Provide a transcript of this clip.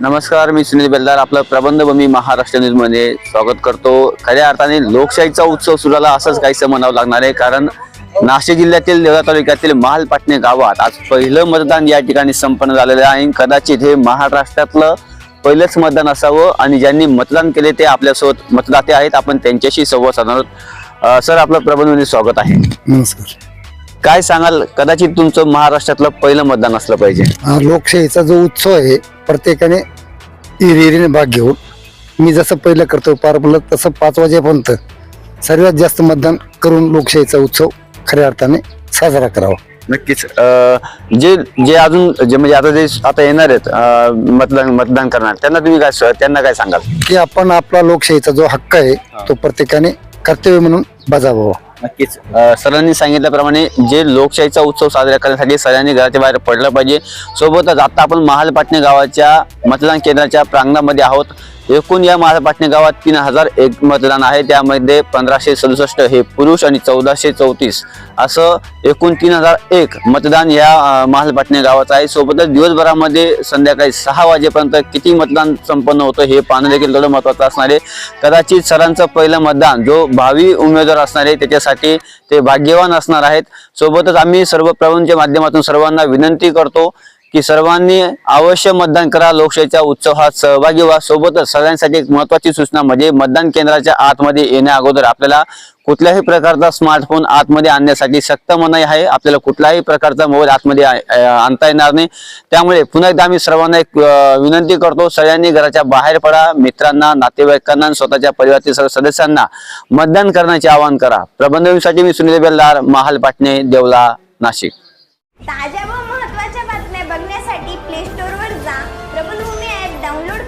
नमस्कार मी सुनील बेलदार आपलं प्रबंधभूमी महाराष्ट्र न्यूजमध्ये स्वागत करतो. खऱ्या अर्थाने लोकशाहीचा उत्सव सुरू झाला असंच काहीसं म्हणावं लागणार आहे कारण नाशिक जिल्ह्यातील देवळा तालुक्यातील महालपाटणे गावात आज पहिलं मतदान या ठिकाणी संपन्न झालेलं आहे. आणि कदाचित हे महाराष्ट्रातलं पहिलंच मतदान असावं आणि ज्यांनी मतदान केले ते आपल्यासोबत मतदाते आहेत. आपण त्यांच्याशी संवाद साधणार सर आपलं प्रबंधभूमी स्वागत आहे. नमस्कार. काय सांगाल? कदाचित तुमचं महाराष्ट्रातलं पहिलं मतदान असलं पाहिजे. हा लोकशाहीचा जो उत्सव आहे प्रत्येकाने हिरिरीने भाग घेऊन मी जसं पहिलं कर्तव्य पार पडलं तसं पाच वाजेपर्यंत सर्वात जास्त मतदान करून लोकशाहीचा उत्सव खऱ्या अर्थाने साजरा करावा. नक्कीच. अं, जे जे अजून जे म्हणजे आता जे आता येणार आहेत अं, मतदान मतदान करणार त्यांना तुम्ही काय त्यांना काय सांगाल? की आपण आपला लोकशाहीचा जो हक्क आहे तो प्रत्येकाने कर्तव्य म्हणून बजावावा. नक्कीच. सरांनी सांगितल्याप्रमाणे जे लोकशाहीचा उत्सव साजरा करण्यासाठी सगळ्यांनी घराच्या बाहेर पडलं पाहिजे. सोबतच आता आपण महालपाटणे गावाच्या मतदान केंद्राच्या प्रांगणामध्ये आहोत. एकूण या महालपाटणे गावात तीन हजार एक मतदान आहे. त्यामध्ये पंधराशे सदुसष्ट हे पुरुष आणि चौदाशे चौतीस असं एकूण तीन हजार एक मतदान या महालपाटणे गावाचं आहे. सोबतच दिवसभरामध्ये संध्याकाळी सहा वाजेपर्यंत किती मतदान संपन्न होतं हे पाहणं देखील थोडं महत्वाचं असणार आहे. कदाचित सरांचं पहिलं मतदान जो भावी उमेदवार असणार आहे त्याच्यासाठी ते भाग्यवान असणार आहेत. सोबतच आम्ही सर्व प्रवणच्या माध्यमातून सर्वांना विनंती करतो की सर्वांनी अवश्य मतदान करा. लोकशाहीच्या उत्सवात सहभागी व्हा. सोबतच सगळ्यांसाठी एक महत्वाची सूचना म्हणजे मतदान केंद्राच्या आतमध्ये येण्या अगोदर आपल्याला कुठल्याही प्रकारचा स्मार्टफोन आतमध्ये आणण्यासाठी सक्त मनाई आहे. आपल्याला कुठल्याही प्रकारचा मोबाईल आतमध्ये आणता येणार नाही. त्यामुळे पुन्हा एकदा आम्ही सर्वांना एक विनंती करतो. सगळ्यांनी घराच्या बाहेर पडा. मित्रांना नातेवाईकांना स्वतःच्या परिवारातील सर्व सदस्यांना मतदान करण्याचे आवाहन करा. प्रबंधसाठी मी सुनील बेलदार महाल पाटणे देवला नाशिक.